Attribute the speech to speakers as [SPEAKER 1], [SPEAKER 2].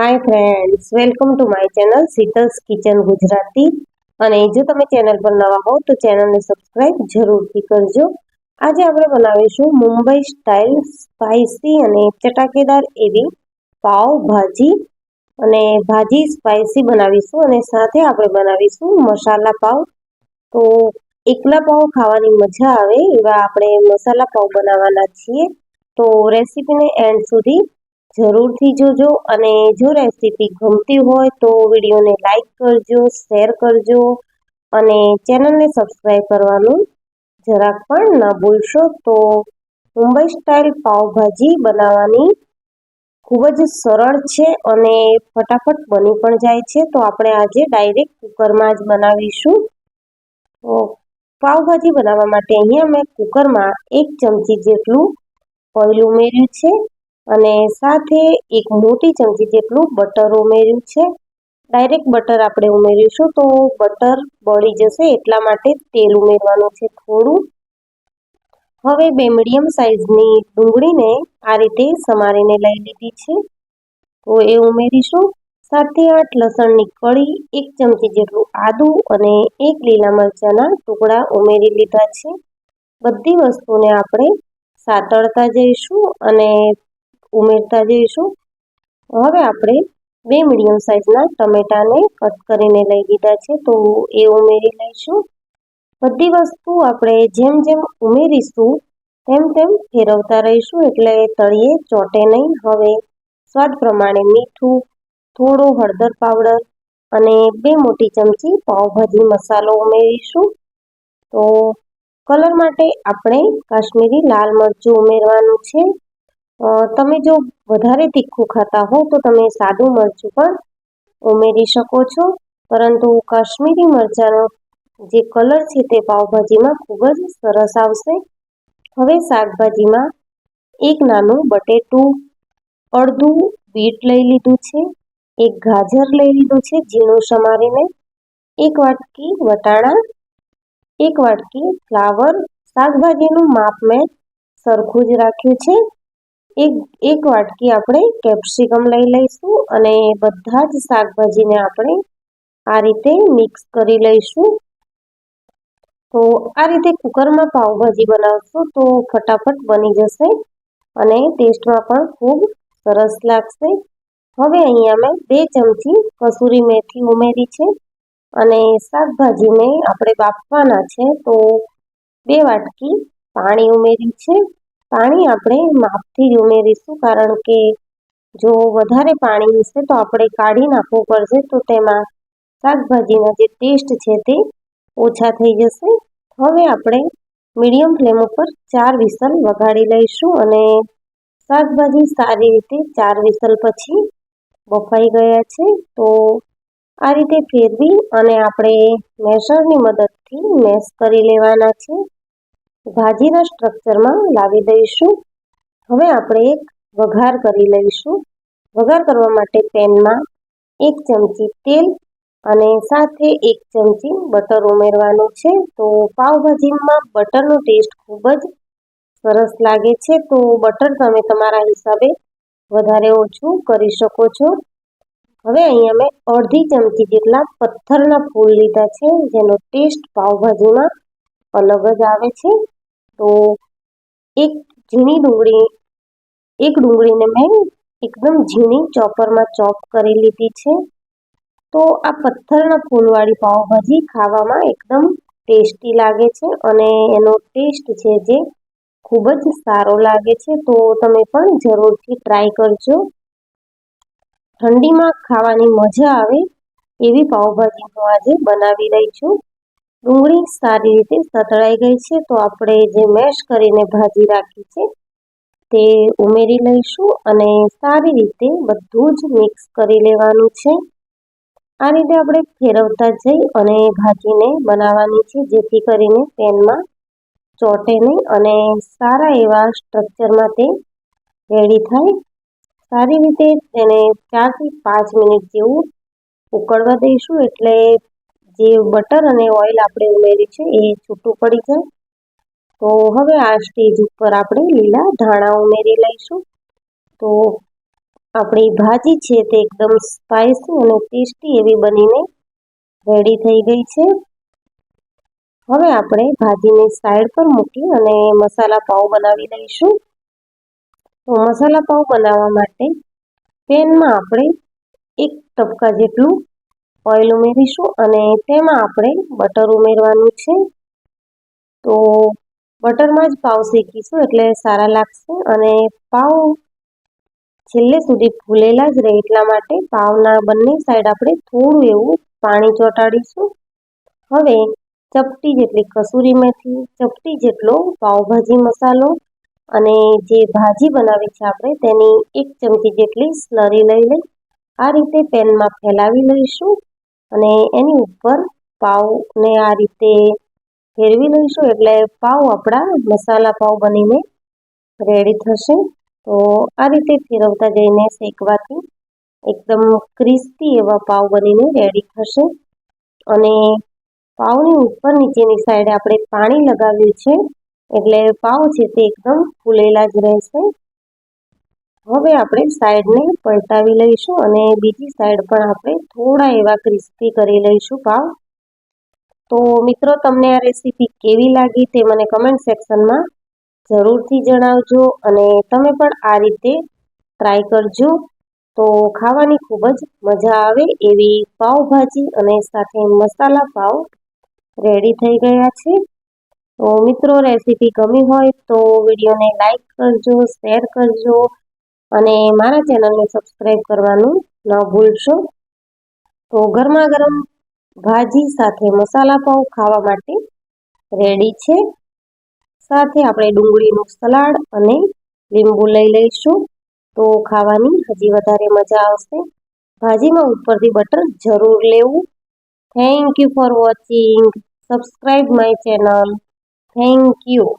[SPEAKER 1] Hi friends welcome to my channel Sheetal's kitchen Gujarati અને જો તમે ચેનલ પર નવા હો તો ચેનલને સબસ્ક્રાઇબ જરૂરથી કરજો. આજે આપણે બનાવીશું મુંબઈ સ્ટાઇલ સ્પાઇસી અને ચટાકેદાર એવી પાવ ભાજી. અને ભાજી સ્પાઇસી બનાવીશું અને સાથે આપણે બનાવીશું મસાલા પાવ. તો એકલા પાવ ખાવાની મજા આવે એવા આપણે મસાલા પાવ બનાવવાના છીએ. તો રેસીપીને એન્ડ સુધી જરૂરથી જોજો અને જો રેસીપી ગમતી હોય તો વિડીયોને લાઈક કરજો, શેર કરજો અને ચેનલને સબસ્ક્રાઈબ કરવાનું જરાક પણ ન ભૂલશો. તો મુંબઈ સ્ટાઇલ પાવભાજી બનાવવાની ખૂબ જ સરળ છે અને ફટાફટ બની પણ જાય છે. તો આપણે આજે ડાયરેક્ટ કુકરમાં જ બનાવીશું. તો પાવભાજી બનાવવા માટે અહીંયા મેં કુકરમાં એક ચમચી જેટલું ઓઇલ ઉમેર્યું છે. અને સાથે એક મોટી ચમચી જેટલું બટર ઉમેર્યું છે. ડાયરેક્ટ બટર આપણે ઉમેરીશું તો બટર બળી જશે એટલા માટે તેલ ઉમેરવાનું છે થોડું. હવે બે મીડિયમ સાઇઝની ડુંગળીને આ રીતે સમારીને લઈ લીધી છે. તો એ ઉમેરીશું. સાતથી આઠ લસણની કળી, એક ચમચી જેટલું આદું અને એક લીલા મરચાંના ટુકડા ઉમેરી લીધા છે. બધી વસ્તુને આપણે સાતળતા જઈશું અને ઉમેરતા જઈશું. હવે આપણે બે મીડિયમ સાઇઝના ટમેટાને કટ કરીને લઈ લીધા છે, તો એ ઉમેરી લઈશું. બધી વસ્તુ આપણે જેમ જેમ ઉમેરીશું, તેમ તેમ ફેરવતા રહીશું, એટલે તળીએ ચોટે નહીં. હવે સ્વાદ પ્રમાણે મીઠું, થોડો હળદર પાવડર અને બે મોટી ચમચી પાઉંભાજી મસાલો ઉમેરીશું. તો કલર માટે આપણે કાશ્મીરી લાલ મરચું ઉમેરવાનું છે. તમે જો વધારે તીખું ખાતા હો તો તમે સાદું મરચું પણ ઉમેરી શકો છો. પરંતુ કાશ્મીરી મરચાંનો જે કલર છે તે પાવભાજીમાં ખૂબ જ સરસ આવશે. હવે શાકભાજીમાં એક નાનું બટેટું અડધું બીટ લઈ લીધું છે, એક ગાજર લઈ લીધું છે ઝીણું સમારીને, એક વાટકી વટાણા, એક વાટકી ફ્લાવર, શાકભાજીનું માપ મેં સરખું જ રાખ્યું છે. એક એક વાટકી આપણે કેપ્સિકમ લઈ લઈશું અને બધા જ શાકભાજીને આપણે આ રીતે મિક્સ કરી લઈશું. તો આ રીતે કુકરમાં પાવભાજી બનાવશું તો ફટાફટ બની જશે અને ટેસ્ટમાં પણ ખૂબ સરસ લાગશે. હવે અહીંયા મેં બે ચમચી કસૂરી મેથી ઉમેરી છે અને શાકભાજીને આપણે બાફવાના છે તો બે વાટકી પાણી ઉમેર્યું છે. પાણી આપણે માપથી જ ઉમેરીશું, કારણ કે જો વધારે પાણી હશે તો આપણે કાઢી નાખવું પડશે, તો તેમાં શાકભાજીના જે ટેસ્ટ છે તે ઓછા થઈ જશે. હવે આપણે મીડિયમ ફ્લેમ ઉપર ચાર વિસલ વગાડી લઈશું અને શાકભાજી સારી રીતે ચાર વિસલ પછી બફાઈ ગયા છે. તો આ રીતે ફેરવી અને આપણે મેસરની મદદથી મેશ કરી લેવાના છે. ભાજીના સ્ટ્રક્ચરમાં લાવી દઈશું. હવે આપણે એક વઘાર કરી લઈશું. વઘાર કરવા માટે પેનમાં એક ચમચી તેલ અને સાથે એક ચમચી બટર ઉમેરવાનું છે. તો પાવભાજીમાં બટરનો ટેસ્ટ ખૂબ જ સરસ લાગે છે. તો બટર તમે તમારા હિસાબે વધારે ઓછું કરી શકો છો. હવે અહીંયા મેં અડધી ચમચી જેટલા પથ્થરના ફૂલ લીધા છે, જેનો ટેસ્ટ પાવભાજીમાં અલગ જ આવે છે. તો એક ઝીણી ડુંગળી, એક ડુંગળીને મેં એકદમ ઝીણી ચોપરમાં ચોપ કરી લીધી છે. તો આ પથ્થરના ફૂલવાળી પાઉંભાજી ખાવામાં એકદમ ટેસ્ટી લાગે છે અને એનો ટેસ્ટ છે જે ખૂબ જ સારો લાગે છે. તો તમે પણ જરૂરથી ટ્રાય કરજો. ઠંડીમાં ખાવાની મજા આવે એવી પાઉંભાજી હું આજે બનાવી રહી છું. ડુંગળી સારી રીતે સતળાઈ ગઈ છે, તો આપણે જે મેશ કરીને ભાજી રાખી છે, તે ઉમેરી લઈશું અને સારી રીતે બધું જ મિક્સ કરી લેવાનું છે. આ રીતે આપણે ફેરવતા જઈ અને ભાજીને બનાવવાની છે, જેથી કરીને પેનમાં ચોટે નહીં અને સારા એવા સ્ટ્રક્ચરમાં તે રેડી થાય. સારી રીતે તેને ચારથી પાંચ મિનિટ જેવું ઉકળવા દઈશું, એટલે જે બટર અને ઓઇલ આપણે ઉમેર્યું છે એ છૂટું પડી જાય. તો હવે આ સ્ટેજ ઉપર આપણે લીલા ધાણા ઉમેરી લઈશું. તો આપણી ભાજી છે તે એકદમ સ્પાઇસી અને ટેસ્ટી એવી બનીને રેડી થઈ ગઈ છે. હવે આપણે ભાજીને સાઈડ પર મૂકી અને મસાલા પાઉં બનાવી લઈશું. તો મસાલા પાઉં બનાવવા માટે પેનમાં આપણે એક ટપકા જેટલું ઓઇલ ઉમેરીશું અને તેમાં આપણે બટર ઉમેરવાનું છે. તો બટરમાં જ પાવ શેકીશું એટલે સારા લાગશે અને પાવ છેલ્લે સુધી ફૂલેલા જ રહે એટલા માટે પાવના બંને સાઈડ આપણે થોડું એવું પાણી ચોંટાડીશું. હવે ચપટી જેટલી કસૂરી મેથી, ચપટી જેટલો પાવભાજી મસાલો અને જે ભાજી બનાવી છે આપણે તેની એક ચમચી જેટલી સ્લરી લઈ લઈ આ રીતે પેનમાં ફેલાવી લઈશું. અને એની ઉપર પાવને આ રીતે ફેરવી લઈશું. એટલે પાવ આપણા મસાલા પાવ બનીને રેડી થશે. તો આ રીતે ફેરવતા જઈને શેકવાથી એકદમ ક્રિસ્પી એવા પાવ બનીને રેડી થશે. અને પાવની ઉપર નીચેની સાઈડે આપણે પાણી લગાવ્યું છે. એટલે પાવ છે તે એકદમ ફૂલેલા જ રહેશે. હવે આપણે સાઈડને પલટાવી લઈશું અને બીજી સાઈડ પણ આપણે થોડા એવા ક્રિસ્પી કરી લઈશું પાવ. તો મિત્રો, તમને આ રેસીપી કેવી લાગી તે મને કમેન્ટ સેક્શનમાં જરૂરથી જણાવજો અને તમે પણ આ રીતે ટ્રાય કરજો. તો ખાવાની ખૂબ જ મજા આવે એવી પાવભાજી અને સાથે મસાલા પાવ રેડી થઈ ગયા છે. તો મિત્રો, રેસીપી ગમી હોય તો વિડીયોને લાઈક કરજો, શેર કરજો અને મારા ચેનલને સબસ્ક્રાઈબ કરવાનું ન ભૂલશો. તો ગરમા ગરમ ભાજી સાથે મસાલા પાઉં ખાવા માટે રેડી છે. સાથે આપણે ડુંગળીનું સલાડ અને લીંબુ લઈ લઈશું. તો ખાવાની હજી વધારે મજા આવશે. ભાજીમાં ઉપરથી બટર જરૂર લેવું. Thank you for watching subscribe my channel thank you